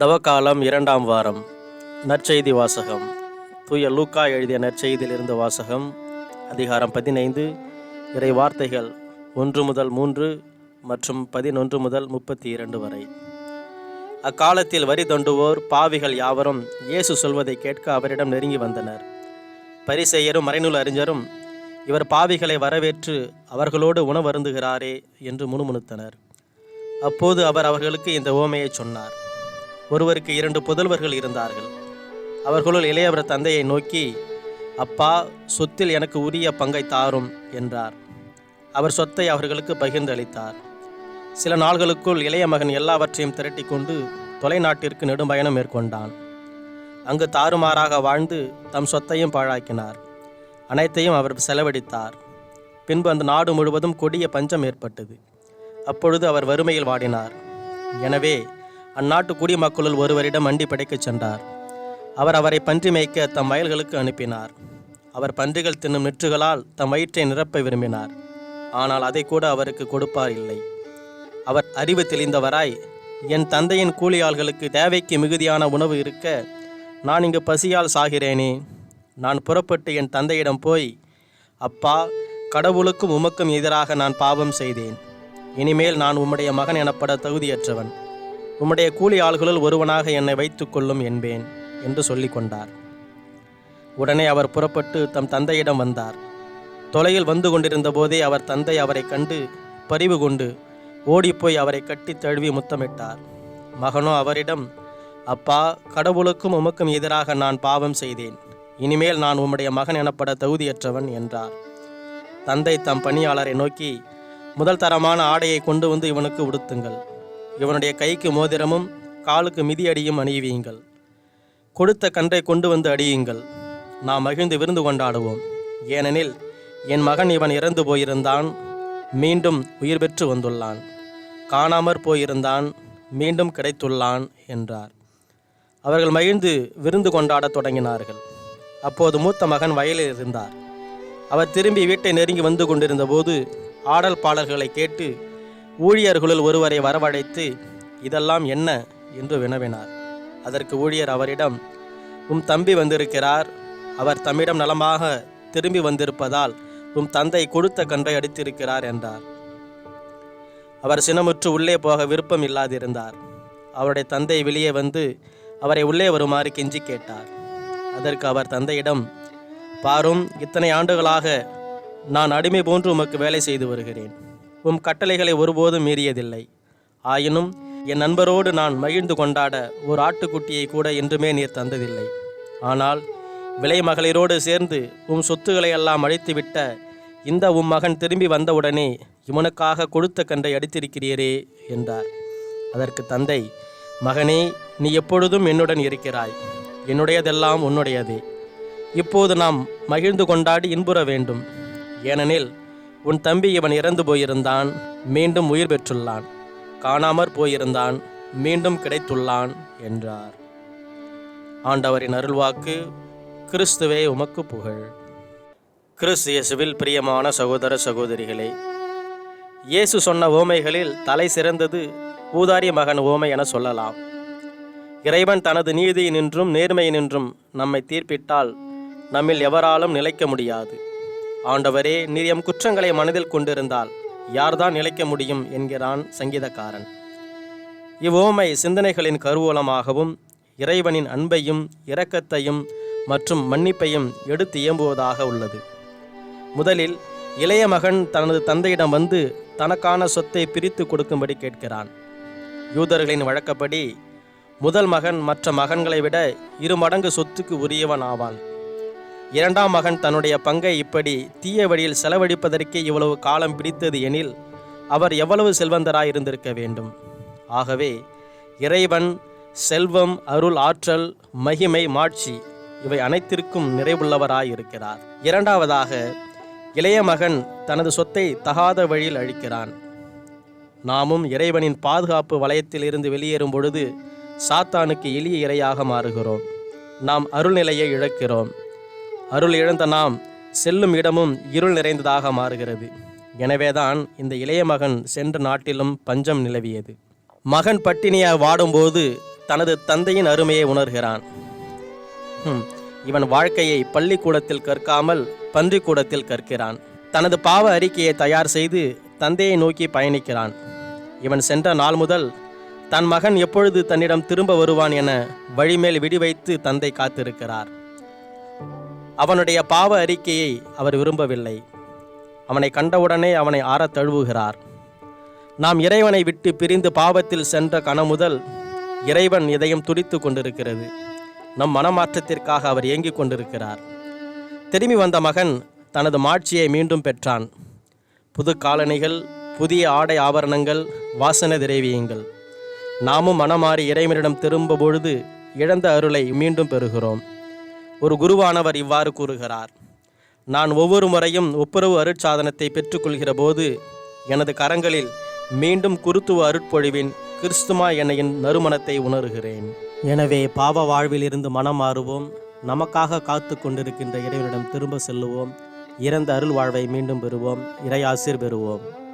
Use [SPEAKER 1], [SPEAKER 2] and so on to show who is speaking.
[SPEAKER 1] தவக்காலம் இரண்டாம் வாரம் நற்செய்தி வாசகம் தூய லூக்கா எழுதிய நற்செய்தியிலிருந்து வாசகம் அதிகாரம் பதினைந்து இறை வார்த்தைகள் ஒன்று முதல் மூன்று மற்றும் பதினொன்று முதல் முப்பத்தி இரண்டு வரை அக்காலத்தில் வரி தொண்டுவோர் பாவிகள் யாவரும் இயேசு சொல்வதை கேட்க அவரிடம் நெருங்கி வந்தனர் பரிசெயரும் மறைநூல் அறிஞரும் இவர் பாவிகளை வரவேற்று அவர்களோடு உணவருந்துகிறாரே என்று முணுமுணுத்தனர் அப்போது அவர் அவர்களுக்கு இந்த ஓமையை சொன்னார் ஒருவருக்கு இரண்டு புதல்வர்கள் இருந்தார்கள் அவர்களுள் இளையவர் தந்தையை நோக்கி அப்பா சொத்தில் எனக்கு உரிய பங்கை தாரும் என்றார் அவர் சொத்தை அவர்களுக்கு பகிர்ந்து அளித்தார் சில நாள்களுக்குள் இளைய மகன் எல்லாவற்றையும் திரட்டி கொண்டு தொலைநாட்டிற்கு நெடும்பயணம் மேற்கொண்டான் அங்கு தாறுமாறாக வாழ்ந்து தம் சொத்தையும் பாழாக்கினார் அனைத்தையும் அவர் செலவழித்தார் பின்பு அந்த நாடு முழுவதும் கொடிய பஞ்சம் ஏற்பட்டது அப்பொழுது அவர் வறுமையில் வாடினார் எனவே அந்நாட்டு குடிமக்களுள் ஒருவரிடம் அண்டி படைக்கச் சென்றார் அவர் அவரை பன்றி மேய்க்க தம் வயல்களுக்கு அனுப்பினார் அவர் பன்றிகள் தின்னும் நெற்றுகளால் தம் வயிற்றை நிரப்ப விரும்பினார் ஆனால் அதை கூட அவருக்கு கொடுப்பார் இல்லை அவர் அறிவு தெளிந்தவராய் என் தந்தையின் கூலியாள்களுக்கு தேவைக்கு மிகுதியான உணவு இருக்க நான் இங்கு பசியால் சாகிறேனே நான் புறப்பட்டு என் தந்தையிடம் போய் அப்பா கடவுளுக்கும் உமக்கும் எதிராக நான் பாவம் செய்தேன் இனிமேல் நான் உம்முடைய மகன் எனப்பட தகுதியற்றவன் உம்முடைய கூலி ஆள்களுள் ஒருவனாக என்னை வைத்துக்கொள்ளும் என்பேன் என்று சொல்லி கொண்டார் உடனே அவர் புறப்பட்டு தம் தந்தையிடம் வந்தார் தொலையில் வந்து கொண்டிருந்த போதே அவர் தந்தை அவரை கண்டு பறிவு கொண்டு ஓடிப்போய் அவரை கட்டி தழுவி முத்தமிட்டார் மகனோ அவரிடம் அப்பா கடவுளுக்கும் உமக்கும் எதிராக நான் பாவம் செய்தேன் இனிமேல் நான் உம்முடைய மகன் எனப்பட தகுதியற்றவன் என்றார் தந்தை தம் பணியாளரை நோக்கி முதல் தரமான ஆடையை கொண்டு வந்து இவனுக்கு உடுத்துங்கள் இவனுடைய கைக்கு மோதிரமும் காலுக்கு மிதியடியும் அணிவியுங்கள் கொடுத்த கன்றை கொண்டு வந்து அடியுங்கள் நாம் மகிழ்ந்து விருந்து கொண்டாடுவோம் ஏனெனில் என் மகன் இவன் இறந்து போயிருந்தான் மீண்டும் உயிர் பெற்று வந்துள்ளான் காணாமற் போயிருந்தான் மீண்டும் கிடைத்துள்ளான் என்றார் அவர்கள் மகிழ்ந்து விருந்து கொண்டாடத் தொடங்கினார்கள் அப்போது மூத்த மகன் வயலில் இருந்தார் அவர் திரும்பி வீட்டை நெருங்கி வந்து கொண்டிருந்தபோது ஆடல் பாடல்களை கேட்டு ஊழியர்களுள் ஒருவரை வரவழைத்து இதெல்லாம் என்ன என்று வினவினார் அதற்கு ஊழியர் அவரிடம் உம் தம்பி வந்திருக்கிறார் அவர் தம்மிடம் நலமாக திரும்பி வந்திருப்பதால் உம் தந்தை கொடுத்த கன்றை அடித்திருக்கிறார் என்றார் அவர் சினமுற்று உள்ளே போக விருப்பம் இல்லாதிருந்தார் அவருடைய தந்தை வெளியே வந்து அவரை உள்ளே வருமாறு கெஞ்சி கேட்டார் அதற்கு அவர் தந்தையிடம் பாரும் இத்தனை ஆண்டுகளாக நான் அடிமை போன்று உமக்கு வேலை செய்து வருகிறேன் உம் கட்டளைகளை ஒருபோதும் மீறியதில்லை ஆயினும் என் நண்பரோடு நான் மகிழ்ந்து கொண்டாட ஒரு ஆட்டுக்குட்டியை கூட என்றுமே நீர் தந்ததில்லை ஆனால் விலை மகளிரோடு சேர்ந்து உம் சொத்துக்களை எல்லாம் அழைத்துவிட்ட இந்த உம் மகன் திரும்பி வந்தவுடனே இவனுக்காக கொடுத்த கன்றை அடித்திருக்கிறீரே என்றார் அதற்கு தந்தை மகனே நீ எப்பொழுதும் என்னுடன் இருக்கிறாய் என்னுடையதெல்லாம் உன்னுடையதே இப்போது நாம் மகிழ்ந்து கொண்டாடி இன்புற வேண்டும் ஏனெனில் உன் தம்பி இவன் இறந்து போயிருந்தான் மீண்டும் உயிர் பெற்றுள்ளான் காணாமற் போயிருந்தான் மீண்டும் கிடைத்துள்ளான் என்றார் ஆண்டவரின் அருள்வாக்கு கிறிஸ்துவே உமக்கு புகழ் கிறிஸ்து இயேசுவில் பிரியமான சகோதர சகோதரிகளே இயேசு சொன்ன ஓமைகளில் தலை சிறந்தது ஊதாரி மகன் ஓமை என சொல்லலாம் இறைவன் தனது நீதியினின்றும் நேர்மையினின்றும் நம்மை தீர்ப்பிட்டால் நம்மில் எவராலும் நிலைக்க முடியாது ஆண்டவரே நீர் எம் குற்றங்களை மனதில் கொண்டிருந்தால் யார்தான் நிலைக்க முடியும் என்கிறான் சங்கீதக்காரன் இவ்வோமை சிந்தனைகளின் கருவூலமாகவும் இறைவனின் அன்பையும் இரக்கத்தையும் மற்றும் மன்னிப்பையும் எடுத்து இயம்புவதாக உள்ளது முதலில் இளைய மகன் தனது தந்தையிடம் வந்து தனக்கான சொத்தை பிரித்து கொடுக்கும்படி கேட்கிறான் யூதர்களின் வழக்கப்படி முதல் மகன் மற்ற மகன்களை விட இரு மடங்கு சொத்துக்கு உரியவன் ஆவான் இரண்டாம் மகன் தன்னுடைய பங்கை இப்படி தீய வழியில் செலவழிப்பதற்கே இவ்வளவு காலம் பிடித்தது எனில் அவர் எவ்வளவு செல்வந்தராயிருந்திருக்க இருந்திருக்க வேண்டும் ஆகவே இறைவன் செல்வம் அருள் ஆற்றல் மகிமை மாட்சி இவை அனைத்திற்கும் நிறைவுள்ளவராயிருக்கிறார் இருக்கிறார் இரண்டாவதாக இளைய மகன் தனது சொத்தை தகாத வழியில் அழிக்கிறான் நாமும் இறைவனின் பாதுகாப்பு வளையத்தில் இருந்து வெளியேறும் பொழுது சாத்தானுக்கு எளிய இரையாக மாறுகிறோம் நாம் அருள்நிலையை இழக்கிறோம் அருள் இழந்த நாம் செல்லும் இடமும் இருள் நிறைந்ததாக மாறுகிறது எனவேதான் இந்த இளைய மகன் சென்ற நாட்டிலும் பஞ்சம் நிலவியது மகன் பட்டினியாக வாடும்போது தனது தந்தையின் அருமையை உணர்கிறான் இவன் வாழ்க்கையை பள்ளிக்கூடத்தில் கற்காமல் பன்றிக்கூடத்தில் கற்கிறான் தனது பாவ அறிக்கையை தயார் செய்து தந்தையை நோக்கி பயணிக்கிறான் இவன் சென்ற நாள் முதல் தன் மகன் எப்பொழுது தன்னிடம் திரும்ப வருவான் என வழிமேல் விடி வைத்து தந்தை காத்திருக்கிறார் அவனுடைய பாவ அறிக்கையை அவர் விரும்பவில்லை அவனை கண்டவுடனே அவனை ஆற தழுவுகிறார் நாம் இறைவனை விட்டு பிரிந்து பாவத்தில் சென்ற கணமுதல் இறைவன் இதயம் துடித்து கொண்டிருக்கிறது நம் மனமாற்றத்திற்காக அவர் இயங்கிக் கொண்டிருக்கிறார் திரும்பி வந்த மகன் தனது மாட்சியை மீண்டும் பெற்றான் புது காலணிகள் புதிய ஆடை ஆபரணங்கள் வாசன திரைவியங்கள் நாமும் மனமாறி இறைவனிடம் திரும்ப பொழுது இழந்த அருளை மீண்டும் பெறுகிறோம் ஒரு குருவானவர் இவ்வாறு கூறுகிறார் நான் ஒவ்வொரு முறையும் ஒப்புரவு அருட்சாதனத்தை பெற்றுக்கொள்கிற போது எனது கரங்களில் மீண்டும் குருத்துவ அருட்பொழிவின் கிறிஸ்துமா என்னையின் நறுமணத்தை உணர்கிறேன் எனவே பாவ வாழ்வில் இருந்து மனம் மாறுவோம் நமக்காக காத்து கொண்டிருக்கின்ற இறைவனிடம் திரும்ப செல்லுவோம் இறந்த அருள் வாழ்வை மீண்டும் பெறுவோம் இறையாசிர் பெறுவோம்